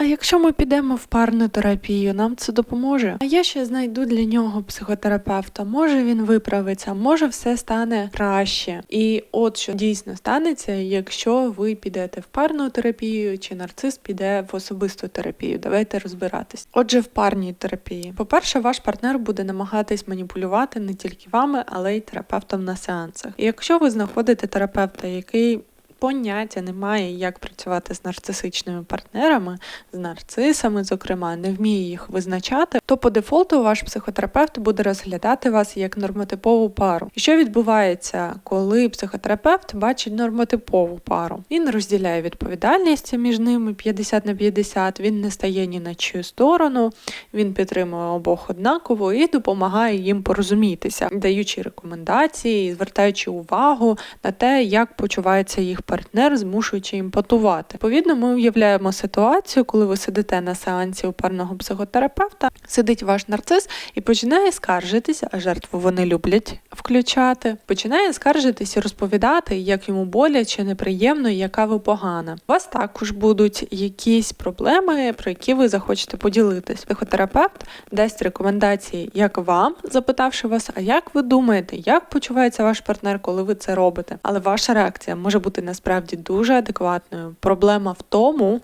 А якщо ми підемо в парну терапію, нам це допоможе? А я ще знайду для нього психотерапевта. Може він виправиться, може все стане краще. І от що дійсно станеться, якщо ви підете в парну терапію, чи нарцис піде в особисту терапію. Давайте розбиратись. Отже, в парній терапії. По-перше, ваш партнер буде намагатись маніпулювати не тільки вами, але й терапевтом на сеансах. І якщо ви знаходите терапевта, який поняття немає, як працювати з нарцисичними партнерами, з нарцисами, зокрема, не вміє їх визначати, то по дефолту ваш психотерапевт буде розглядати вас як нормотипову пару. І що відбувається, коли психотерапевт бачить нормотипову пару? Він розділяє відповідальність між ними 50 на 50, він не стає ні на чию сторону, він підтримує обох однаково і допомагає їм порозумітися, даючи рекомендації, звертаючи увагу на те, як почувається їх партнер, змушуючи їм потувати. Відповідно, ми уявляємо ситуацію, коли ви сидите на сеансі у парного психотерапевта, сидить ваш нарцис і починає скаржитися, а жертву вони люблять включати. Починає скаржитись і розповідати, як йому боляче, неприємно, яка ви погана. У вас також будуть якісь проблеми, про які ви захочете поділитись. Психотерапевт дасть рекомендації, як вам, запитавши вас, а як ви думаєте, як почувається ваш партнер, коли ви це робите? Але ваша реакція може бути насправді дуже адекватною. Проблема в тому,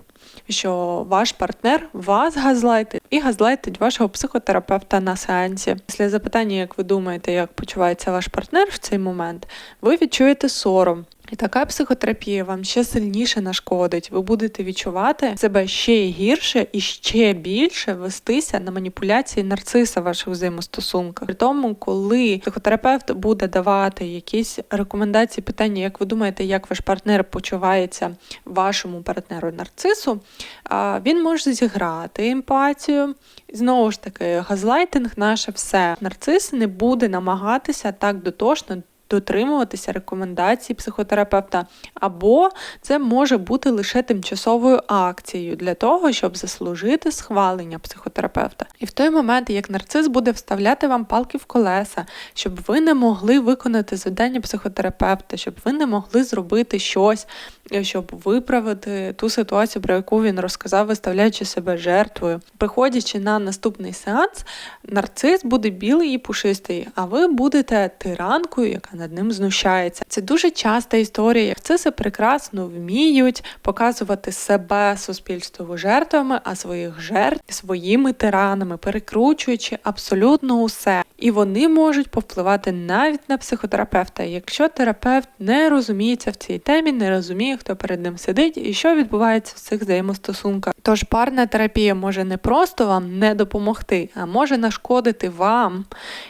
що ваш партнер вас газлайтить і газлайтить вашого психотерапевта на сеансі. Після запитання, як ви думаєте, як почувається ваш партнер в цей момент, ви відчуєте сором. І така психотерапія вам ще сильніше нашкодить. Ви будете відчувати себе ще гірше і ще більше вестися на маніпуляції нарциса в ваших взаємостосунках. При тому, коли психотерапевт буде давати якісь рекомендації, питання, як ви думаєте, як ваш партнер почувається вашому партнеру нарцису, він може зіграти емпатію. Знову ж таки, газлайтинг наше все. Нарцис не буде намагатися так дотошно дотримуватися рекомендацій психотерапевта, або це може бути лише тимчасовою акцією для того, щоб заслужити схвалення психотерапевта. І в той момент, як нарцис буде вставляти вам палки в колеса, щоб ви не могли виконати завдання психотерапевта, щоб ви не могли зробити щось, щоб виправити ту ситуацію, про яку він розказав, виставляючи себе жертвою. Приходячи на наступний сеанс, нарцис буде білий і пушистий, а ви будете тиранкою, яка над ним знущається. Це дуже часта історія. Нарциси прекрасно вміють показувати себе суспільству жертвами, а своїх жертв своїми тиранами, перекручуючи абсолютно усе. І вони можуть повпливати навіть на психотерапевта, якщо терапевт не розуміється в цій темі, не розуміє, хто перед ним сидить і що відбувається в цих взаємостосунках. Тож парна терапія може не просто вам не допомогти, а може нашкодити вам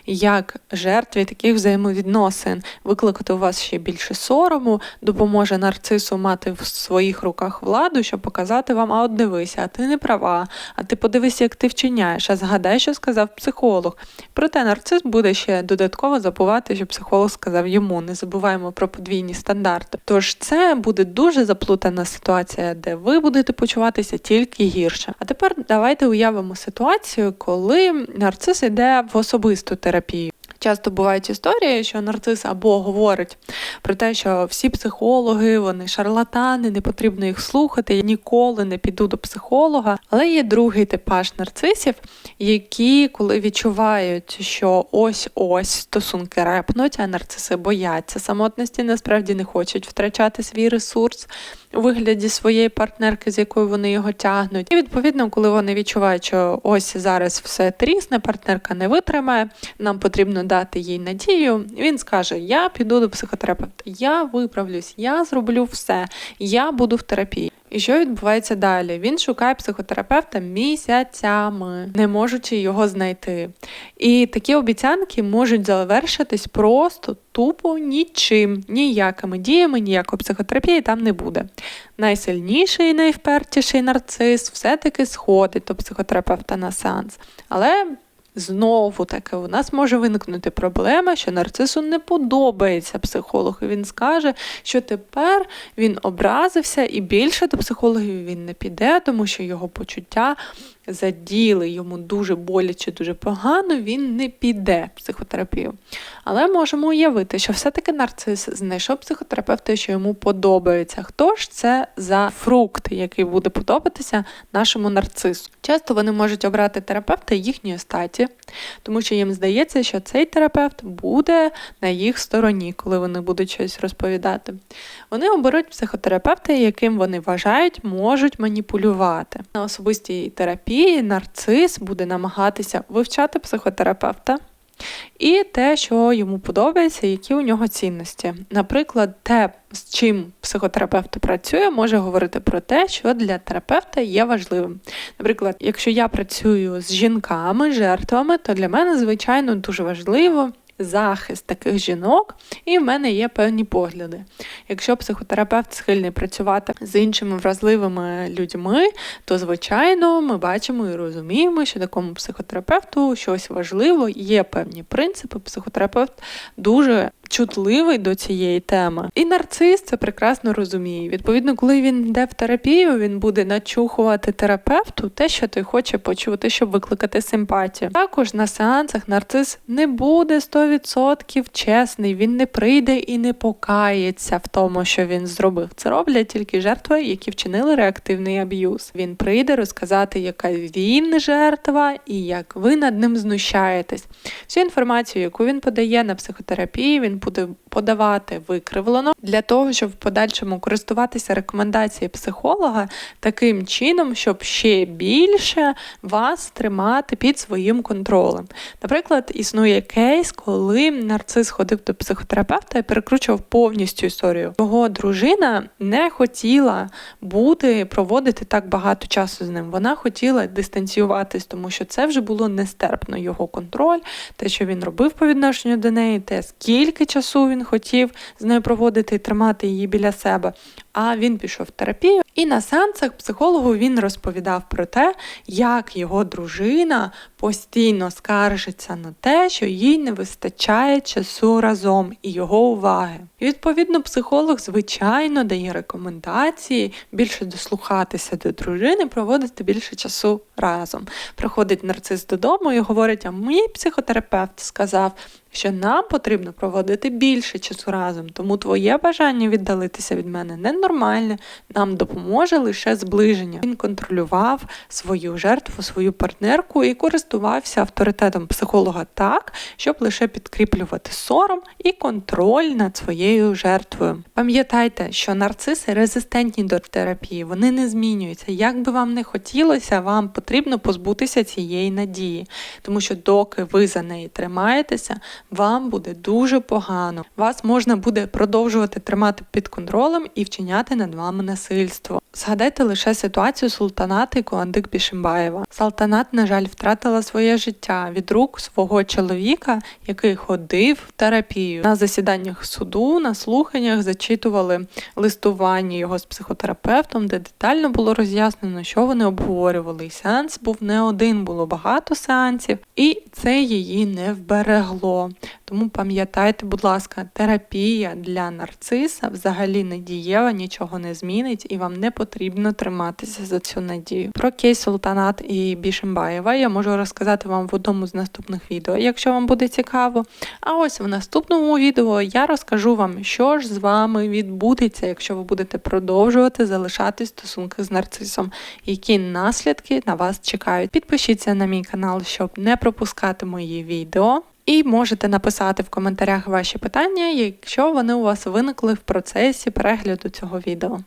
як жертві таких взаємовідносин, викликати у вас ще більше сорому, допоможе нарцису мати в своїх руках владу, щоб показати вам, а от дивися, а ти не права, а ти подивися, як ти вчиняєш, а згадай, що сказав психолог. Проте нарцис буде ще додатково забувати, що психолог сказав йому. Не забуваємо про подвійні стандарти. Тож це буде дуже заплутана ситуація, де ви будете почуватися тільки гірше. А тепер давайте уявимо ситуацію, коли нарцис йде в особисту терапію. Часто бувають історії, що нарцис або говорить про те, що всі психологи, вони шарлатани, не потрібно їх слухати, я ніколи не піду до психолога. Але є другий типаж нарцисів, які, коли відчувають, що ось-ось стосунки репнуть, а нарциси бояться самотності, насправді не хочуть втрачати свій ресурс у вигляді своєї партнерки, з якою вони його тягнуть. І відповідно, коли вони відчувають, що ось зараз все трісне, партнерка не витримає, нам потрібно дати їй надію. Він скаже: Я піду до психотерапевта, я виправлюсь, я зроблю все, я буду в терапії. І що відбувається далі? Він шукає психотерапевта місяцями, не можучи його знайти. І такі обіцянки можуть завершитись просто тупо нічим, ніякими діями, ніякої психотерапії там не буде. Найсильніший і найвпертіший нарцис все-таки сходить до психотерапевта на сеанс. Але Знову таки, у нас може виникнути проблема, що нарцису не подобається психолог. І Він скаже, що тепер він образився і більше до психологів він не піде, тому що його почуття заділи, йому дуже боляче, дуже погано, він не піде в психотерапію. Але можемо уявити, що все-таки нарцис знайшов психотерапевта, що йому подобається. Хто ж це за фрукт, який буде подобатися нашому нарцису? Часто вони можуть обрати терапевта їхньої статі, тому що їм здається, що цей терапевт буде на їх стороні, коли вони будуть щось розповідати. Вони оберуть психотерапевта, яким вони вважають, можуть маніпулювати. На особистій терапії нарцис буде намагатися вивчати психотерапевта. І те, що йому подобається, які у нього цінності. Наприклад, те, з чим психотерапевт працює, може говорити про те, що для терапевта є важливим. Наприклад, якщо я працюю з жінками, жертвами, то для мене, звичайно, дуже важливо. Захист таких жінок, і в мене є певні погляди. Якщо психотерапевт схильний працювати з іншими вразливими людьми, то звичайно ми бачимо і розуміємо, що такому психотерапевту щось важливо, є певні принципи. Психотерапевт дуже чутливий до цієї теми. І нарцис це прекрасно розуміє. Відповідно, коли він йде в терапію, він буде начухувати терапевту те, що той хоче почути, щоб викликати симпатію. Також на сеансах нарцис не буде 100% чесний, він не прийде і не покається в тому, що він зробив. Це роблять тільки жертви, які вчинили реактивний аб'юз. Він прийде розказати, яка він жертва і як ви над ним знущаєтесь. Всю інформацію, яку він подає на психотерапії, він буде подавати викривлено для того, щоб в подальшому користуватися рекомендацією психолога таким чином, щоб ще більше вас тримати під своїм контролем. Наприклад, існує кейс, коли нарцис ходив до психотерапевта і перекручував повністю історію. Його дружина не хотіла бути проводити так багато часу з ним. Вона хотіла дистанціюватись, тому що це вже було нестерпно. Його контроль, те, що він робив по відношенню до неї, те, скільки часу він хотів з нею проводити і тримати її біля себе. А він пішов в терапію, і на сеансах психологу він розповідав про те, як його дружина постійно скаржиться на те, що їй не вистачає часу разом і його уваги. І відповідно, психолог, звичайно, дає рекомендації більше дослухатися до дружини, проводити більше часу разом. Приходить нарцис додому і говорить: а мій психотерапевт сказав. Що нам потрібно проводити більше часу разом, тому твоє бажання віддалитися від мене ненормальне, нам допоможе лише зближення. Він контролював свою жертву, свою партнерку і користувався авторитетом психолога так, щоб лише підкріплювати сором і контроль над своєю жертвою. Пам'ятайте, що нарциси резистентні до терапії, вони не змінюються. Як би вам не хотілося, вам потрібно позбутися цієї надії, тому що доки ви за неї тримаєтеся вам буде дуже погано. Вас можна буде продовжувати тримати під контролем і вчиняти над вами насильство. Згадайте лише ситуацію султанати Куандик Бішимбаєва. Салтанат, на жаль, втратила своє життя від рук свого чоловіка, який ходив в терапію. На засіданнях суду, на слуханнях зачитували листування його з психотерапевтом, де детально було роз'яснено, що вони обговорювали. І сеанс був не один, було багато сеансів, і це її не вберегло. Тому пам'ятайте, будь ласка, терапія для нарциса взагалі не дієва, нічого не змінить, і вам не потрібно триматися за цю надію. Про кейс Султанат і Бішембаєва я можу розказати вам в одному з наступних відео, якщо вам буде цікаво. А ось в наступному відео я розкажу вам, що ж з вами відбудеться, якщо ви будете продовжувати залишати стосунки з нарцисом, які наслідки на вас чекають. Підпишіться на мій канал, щоб не пропускати мої відео. І можете написати в коментарях ваші питання, якщо вони у вас виникли в процесі перегляду цього відео.